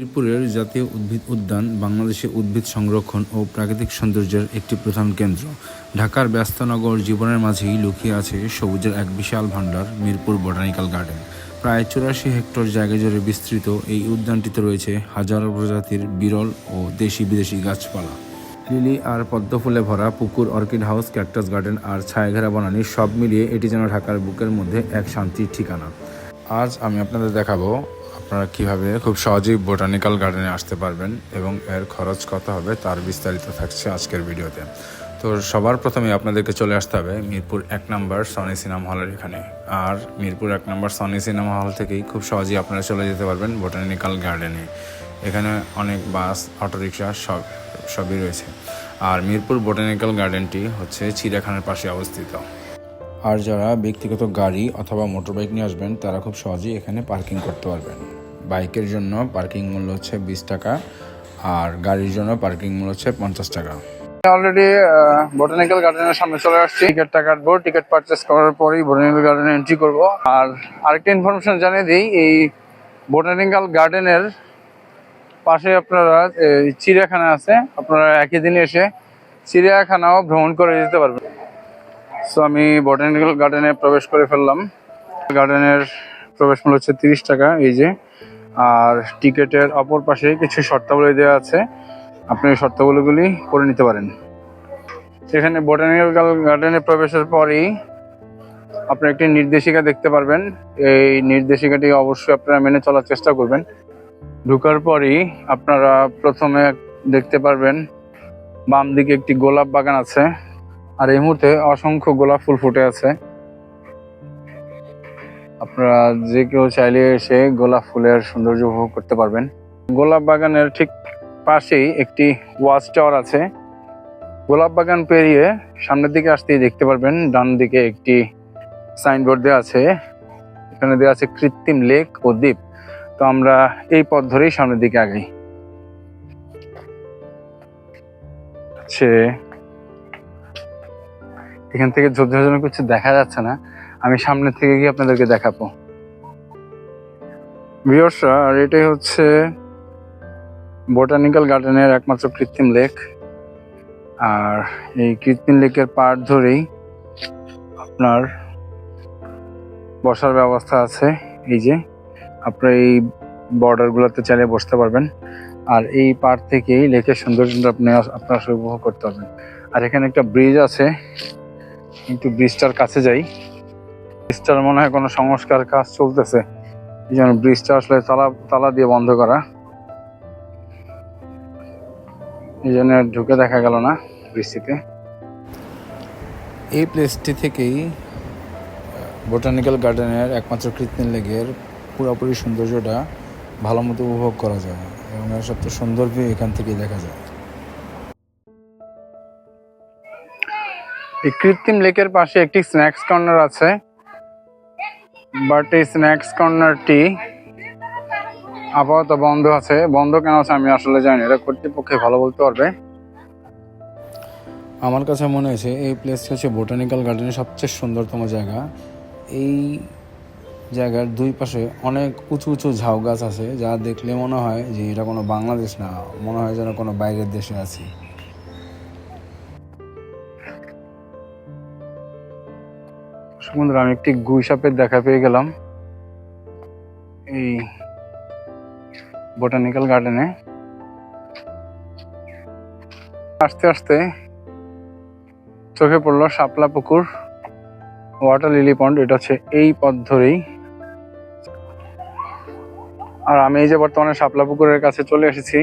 মিরপুরের জাতীয় উদ্ভিদ উদ্যান বাংলাদেশে উদ্ভিদ সংরক্ষণ ও প্রাকৃতিক সৌন্দর্যের একটি প্রধান কেন্দ্র। ঢাকার ব্যস্তনগর জীবনের মাঝেই লুকিয়ে আছে সবুজের এক বিশাল ভাণ্ডার মিরপুর বোটানিক্যাল গার্ডেন। প্রায় চুরাশি হেক্টর জায়গা জুড়ে বিস্তৃত এই উদ্যানটিতে রয়েছে হাজারো প্রজাতির বিরল ও দেশি বিদেশি গাছপালা। লিলি আর পদ্ম ফুলে ভরা পুকুর, অর্কিড হাউস, ক্যাকটাস গার্ডেন আর ছায়াঘেরা বনানী সব মিলিয়ে এটি যেন ঢাকার বুকের মধ্যে এক শান্তির ঠিকানা। আজ আমি আপনাদের দেখাবো আপনারা কীভাবে খুব সহজেই বোটানিক্যাল গার্ডেনে আসতে পারবেন এবং এর খরচ কত হবে তার বিস্তারিত থাকছে আজকের ভিডিওতে। তো সবার প্রথমে আপনাদেরকে চলে আসতে হবে মিরপুর এক নম্বর সনি সিনেমা হলের এখানে। আর মিরপুর এক নম্বর সনি সিনেমা হল থেকেই খুব সহজেই আপনারা চলে যেতে পারবেন বোটানিক্যাল গার্ডেনে। এখানে অনেক বাস, অটোরিকশা সব, সবই রয়েছে। আর মিরপুর বোটানিক্যাল গার্ডেনটি হচ্ছে চিড়িয়াখানার পাশে অবস্থিত। আর যারা ব্যক্তিগত গাড়ি অথবা মোটরবাইক নিয়ে আসবেন, তারা খুব সহজেই এখানে পার্কিং করতে পারবেন। বাইকের জন্য পার্কিং মূল্য হচ্ছে বিশ টাকা আর গাড়ির জন্য পার্কিং মূল্য হচ্ছে পঞ্চাশ টাকা। অলরেডি বোটানিক্যাল গার্ডেনের সামনে চলে আসছি। টিকিটটা কাটবো টিকিট পারচেস করার পরেই বোটানিক্যাল গার্ডেনে এন্ট্রি করব। আর আরেকটা ইনফরমেশন জানিয়ে দিই, এই বোটানিক্যাল গার্ডেনের পাশে আপনারা চিড়িয়াখানা আছে। আপনারা একই দিনে এসে চিড়িয়াখানাও ভ্রমণ করে যেতে পারবেন। সো আমি বোটানিক্যাল গার্ডেনে প্রবেশ করে ফেললাম। গার্ডেনের প্রবেশ মূল্য হচ্ছে তিরিশ টাকা, এই যে। আর টিকিটের অপর পাশে কিছু শর্তাবলী দেওয়া আছে। আপনি এই শর্তাবলীগুলি করে নিতে পারেন। সেখানে বোটানিক্যাল গার্ডেনে প্রবেশের পরেই আপনি একটি নির্দেশিকা দেখতে পারবেন। এই নির্দেশিকাটি অবশ্যই আপনারা মেনে চলার চেষ্টা করবেন। ঢুকার পরই আপনারা প্রথমে দেখতে পারবেন বাম দিকে একটি গোলাপ বাগান আছে। আর এই মুহূর্তে অসংখ্য গোলাপ ফুল ফুটে আছে। আপনারা যে কেউ চাইলে এসে গোলাপ ফুলের সৌন্দর্য উপভোগ করতে পারবেন। গোলাপ বাগানের ঠিক পাশেই একটি ওয়াচ টাওয়ার আছে। গোলাপ বাগান পেরিয়ে সামনের দিকে আসতেই দেখতে পারবেন, ডান দিকে একটি সাইনবোর্ড দেওয়া আছে। এখানে দেওয়া আছে কৃত্রিম লেক ও দ্বীপ। তো আমরা এই পথ ধরেই সামনের দিকে আগাই। এখান থেকে ঝোপঝাড় কিছু দেখা যাচ্ছে না। আমি সামনে থেকে গিয়ে আপনাদেরকে দেখাবো। ভিউয়ার্সরা আর এটাই হচ্ছে বোটানিক্যাল গার্ডেনের একমাত্র কৃত্রিম লেক আর এই কৃত্রিম লেকের পাড় ধরেই আপনার বসার ব্যবস্থা আছে। এই যে, আপনার এই বর্ডারগুলোতে চাইলে বসতে পারবেন। আর এই পাড় থেকেই লেকের সৌন্দর্যটা আপনি আপনার উপভোগ করতে পারবেন। আর এখানে একটা ব্রিজ আছে। একটু ব্রিজটার কাছে যাই। ব্রিজটার মনে হয় কোনো সংস্কার কাজ চলতেছে। এই জন্য ব্রিজটা আসলে তালা তালা দিয়ে বন্ধ করা। এই জন্য ঢুকে দেখা গেল না বৃষ্টিতে এই প্লেসটি থেকেই বোটানিক্যাল গার্ডেনের একমাত্র কৃত্রিম লেগের পুরোপুরি সৌন্দর্যটা ভালো মতো উপভোগ করা যায় এবং এর সবচেয়ে সুন্দর ভিউ এখান থেকেই দেখা যায়। এই কৃত্রিম লেকের পাশে একটি স্ন্যাক্স কর্নার আছে। বাট এই স্ন্যাক্স কর্নারটি আপাতত বন্ধ আছে। বন্ধ কেন আছে আমি আসলে জানি এটা কর্তৃপক্ষে ভালো বলতে পারবে। আমার কাছে মনে হয়েছে এই প্লেসটি হচ্ছে বোটানিক্যাল গার্ডেনের সবচেয়ে সুন্দরতম জায়গা। এই জায়গার দুই পাশে অনেক উঁচু উঁচু ঝাউ গাছ আছে, যা দেখলে মনে হয় যে এটা কোনো বাংলাদেশ না, মনে হয় যেন কোনো বাইরের দেশে আছি। সমুদ্র আমি একটি গুই সাপের দেখা পেয়ে গেলাম। এই বোটানিক্যাল গার্ডেনে আস্তে আস্তে চোখে পড়ল শাপলা পুকুর ওয়াটার লিলি পন্ড এটা হচ্ছে এই পথ ধরেই। আর আমি এই যে বর্তমানে শাপলা পুকুরের কাছে চলে এসেছি।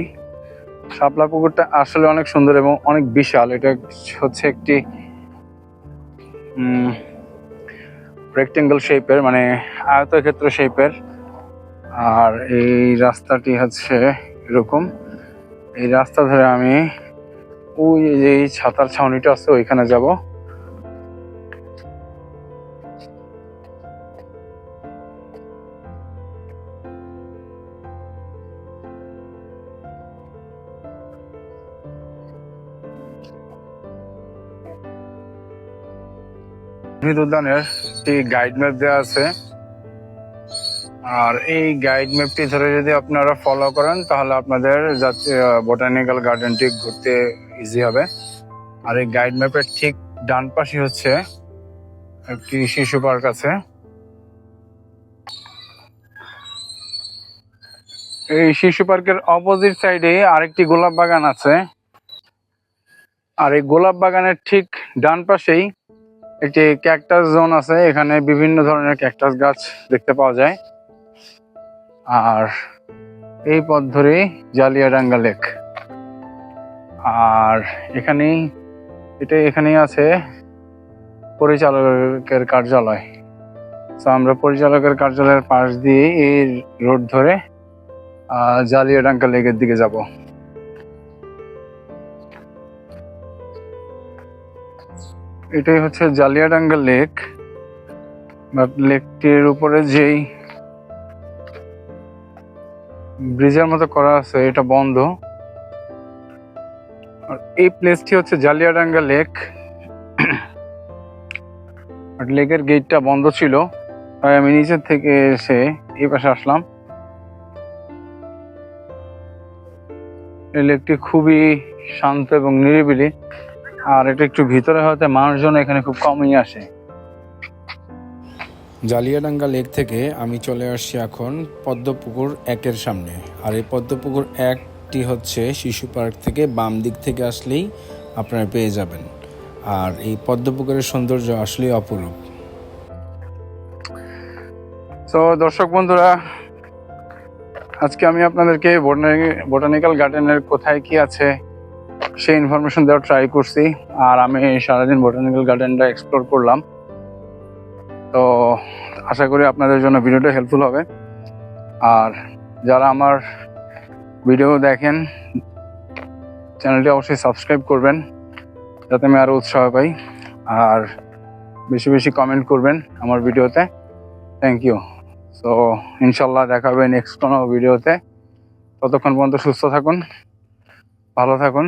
শাপলা পুকুরটা আসলে অনেক সুন্দর এবং অনেক বিশাল। এটা হচ্ছে একটি রেক্টেঙ্গল শেপের মানে আয়তক্ষেত্র শেপের আর এই রাস্তাটি হচ্ছে এরকম। এই রাস্তা ধরে আমি ওই যে ছাতার ছাউনিটা আছে ওইখানে যাব। উদ্ভিদ উদ্যানের একটি গাইড ম্যাপ দেওয়া আছে। আর এই গাইড ম্যাপটি ধরে যদি আপনারা ফলো করেন, তাহলে আপনাদের বোটানিক্যাল গার্ডেনটি ঘুরতে ইজি হবে। আর এই গাইড ম্যাপের ঠিক ডান পাশে হচ্ছে একটি শিশু পার্ক আছে। এই শিশু পার্কের অপোজিট সাইডে আরেকটি গোলাপ বাগান আছে। আর এই গোলাপ বাগানের ঠিক ডান পাশেই একটি ক্যাকটাস জোন আছে, এখানে বিভিন্ন ধরনের ক্যাকটাস গাছ দেখতে পাওয়া যায়। আর এই পথ ধরেই জালিয়াডাঙ্গা লেক আর এখানেই, এটা এখানেই আছে পরিচালকের কার্যালয়। তো আমরা পরিচালকের কার্যালয়ের পাশ দিয়ে এই রোড ধরে জালিয়াডাঙ্গা লেকের দিকে যাব। এটাই হচ্ছে জালিয়াডাঙ্গা লেক। বাট লেকটির উপরে যেই ব্রিজের মতো করা আছে, এটা বন্ধ। আর এই প্লেসটি হচ্ছে জালিয়াডাঙ্গা লেক। আর লেকের গেটটা বন্ধ ছিল। তাই আমি নিচের থেকে এসে এই পাশে আসলাম। এই লেকটি খুবই শান্ত এবং নিরিবিলি। আর এটা একটু ভিতরে হতে মানুষজন এখানে খুব কমই আসে। জালিয়াডাঙ্গা লেক থেকে আমি চলে আসছি এখন পদ্মপুকুর একের সামনে। আর এই পদ্মপুকুর একটি হচ্ছে শিশু পার্ক থেকে বাম দিক থেকে আসলেই আপনারা পেয়ে যাবেন। আর এই পদ্মপুকুরের সৌন্দর্য আসলেই অপরূপ। তো দর্শক বন্ধুরা আজকে আমি আপনাদেরকে বোটানিক্যাল গার্ডেনের কোথায় কি আছে সেই ইনফরমেশন দেওয়ার ট্রাই করছি। আর আমি সারাদিন বোটানিক্যাল গার্ডেনটা এক্সপ্লোর করলাম। তো আশা করি আপনাদের জন্য ভিডিওটা হেল্পফুল হবে। আর যারা আমার ভিডিও দেখেন চ্যানেলটি অবশ্যই সাবস্ক্রাইব করবেন, যাতে আমি আরও উৎসাহ পাই। আর বেশি বেশি কমেন্ট করবেন আমার ভিডিওতে থ্যাংক ইউ সো ইনশাল্লাহ দেখা হবে নেক্সট কোনো ভিডিওতে ততক্ষণ পর্যন্ত সুস্থ থাকুন, ভালো থাকুন।